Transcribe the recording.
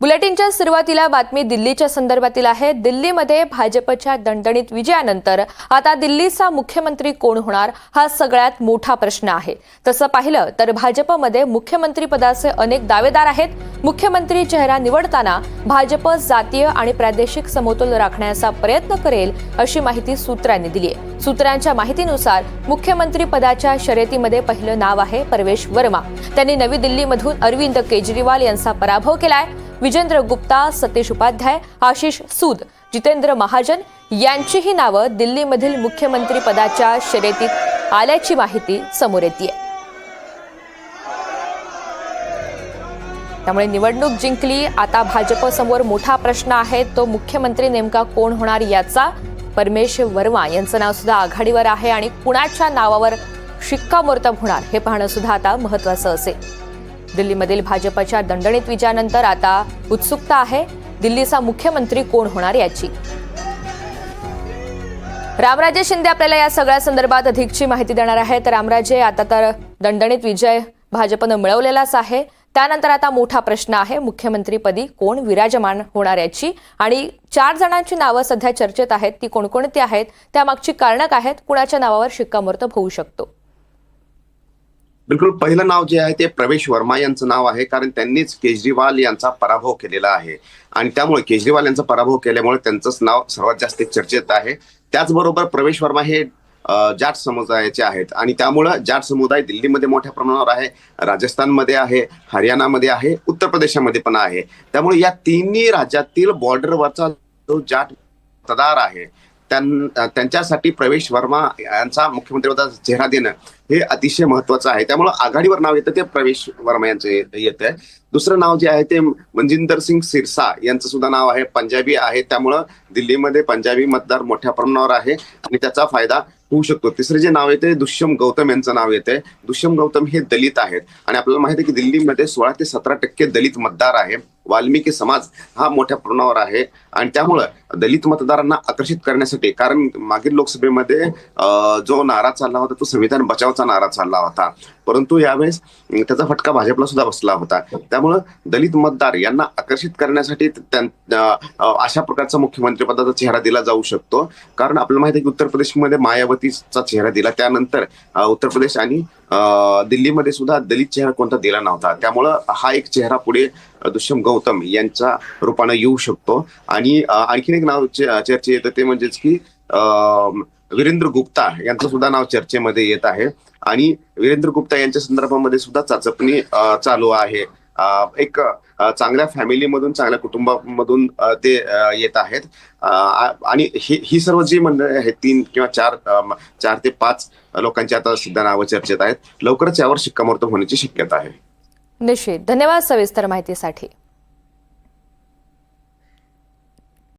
बुलेटिनच्या सुरुवातीला बातमी दिल्लीच्या संदर्भातील आहे. दिल्लीमध्ये भाजपच्या दणदणीत विजयानंतर आता दिल्लीचा मुख्यमंत्री कोण होणार हा सगळ्यात मोठा प्रश्न आहे. तसं पाहिलं तर भाजपमध्ये मुख्यमंत्री पदाचे अनेक दावेदार आहेत. मुख्यमंत्री चेहरा निवडताना भाजप जातीय आणि प्रादेशिक समतोल राखण्याचा प्रयत्न करेल अशी माहिती सूत्रांनी दिली आहे. सूत्रांच्या माहितीनुसार मुख्यमंत्री पदाच्या शर्यतीमध्ये पहिलं नाव आहे परवेश वर्मा. त्यांनी नवी दिल्लीमधून अरविंद केजरीवाल यांचा पराभव केलाय. विजेंद्र गुप्ता सतीश उपाध्याय आशिष सूद जितेंद्र महाजन यांचीही नावं दिल्लीमधील मुख्यमंत्री पदाच्या शर्यतीत आल्याची माहिती समोर येते त्यामुळे निवडणूक जिंकली. आता भाजपसमोर मोठा प्रश्न आहे. तो मुख्यमंत्री नेमका कोण होणार याचा? परमेश वर्मा यांचं नाव सुद्धा आघाडीवर आहे आणि कुणाच्या नावावर शिक्कामोर्तब होणार हे पाहणं सुद्धा आता महत्वाचं असेल. दिल्लीमधील भाजपच्या दणदणीत विजयानंतर आता उत्सुकता आहे. दिल्लीचा मुख्यमंत्री कोण होणार याची? रामराजे शिंदे आपल्याला या सगळ्या संदर्भात अधिकची माहिती देणार आहेत. रामराजे आता तर दणदणीत विजय भाजपनं मिळवलेलाच आहे. त्यानंतर आता मोठा प्रश्न आहे मुख्यमंत्रीपदी कोण विराजमान होणार याची? आणि चार जणांची नावं सध्या चर्चेत आहेत ती कोणकोणती आहेत त्यामागची कारणं काय आहेत कुणाच्या नावावर शिक्कामोर्तब होऊ शकतो? बिलकुल पहिलं नाव जे आहे ते प्रवेश वर्मा यांचं नाव आहे कारण त्यांनीच केजरीवाल यांचा पराभव केलेला आहे. आणि त्यामुळे केजरीवाल यांचा पराभव केल्यामुळे त्यांचंच नाव सर्वात जास्त चर्चेत आहे. त्याचबरोबर प्रवेश वर्मा हे जाट समुदायाचे आहेत. आणि त्यामुळं जाट समुदाय दिल्लीमध्ये मोठ्या प्रमाणावर आहे राजस्थानमध्ये आहे हरियाणामध्ये आहे उत्तर प्रदेशामध्ये पण आहे. त्यामुळे या तिन्ही राज्यातील बॉर्डरवरचा जो जाट मतदार आहे त्यां- त्यांच्यासाठी प्रवेश वर्मा यांचा मुख्यमंत्रीपदाचा चेहरा देणं हे अतिशय महत्वाचं आहे. त्यामुळे आघाडीवर नाव येतं ते प्रवेश वर्मा यांचं येत आहे दुसरं नाव जे आहे ते मनजिंदर सिंग सिरसा यांचं सुद्धा नाव आहे. पंजाबी आहे. त्यामुळं दिल्लीमध्ये पंजाबी मतदार मोठ्या प्रमाणावर आहे आणि त्याचा फायदा होऊ शकतो. तिसरे जे नाव येते दुष्यम गौतम यांचं नाव येते दुष्यम गौतम हे दलित आहेत आणि आपल्याला माहिती आहे की दिल्लीमध्ये सोळा ते सतरा टक्के दलित मतदार आहे. वाल्मिकी समाज हा मोठ्या प्रमाणावर आहे आणि त्यामुळं दलित मतदारांना आकर्षित करण्यासाठी कारण मागील लोकसभेमध्ये जो नारा चालला होता तो संविधान बचावचा नारा चालला होता. परंतु यावेळेस त्याचा फटका भाजपला सुद्धा बसला होता. त्यामुळं दलित मतदार यांना आकर्षित करण्यासाठी अशा प्रकारचा मुख्यमंत्रीपदाचा चेहरा दिला जाऊ शकतो. कारण आपल्याला माहिती आहे की उत्तर प्रदेशमध्ये मायावतीचा चेहरा दिला. त्यानंतर उत्तर प्रदेश आणि अं, दिल्लीमध्ये सुद्धा दलित चेहरा कोणता दिला नव्हता. त्यामुळं हा एक चेहरा पुढे दुष्यम गौतम यांच्या रूपानं येऊ शकतो. आणि आणखीन एक नाव चर्चे येतं ते म्हणजेच की अं, वीरेंद्र गुप्ता यांचं सुद्धा नाव चर्चेमध्ये येत आहे. आणि वीरेंद्र गुप्ता यांच्या संदर्भामध्ये सुद्धा चाचपणी चालू आहे. एक चांगल्या फॅमिलीमधून चांगल्या कुटुंबामधून ते येत आहेत. आणि ही सर्व जी मंडळी आहेत तीन किंवा चार चार ते पाच लोकांची आता सुद्धा नावं चर्चेत आहेत. लवकरच यावर शिक्कामोर्तब होण्याची शक्यता आहे. निश्चित. धन्यवाद सविस्तर माहितीसाठी.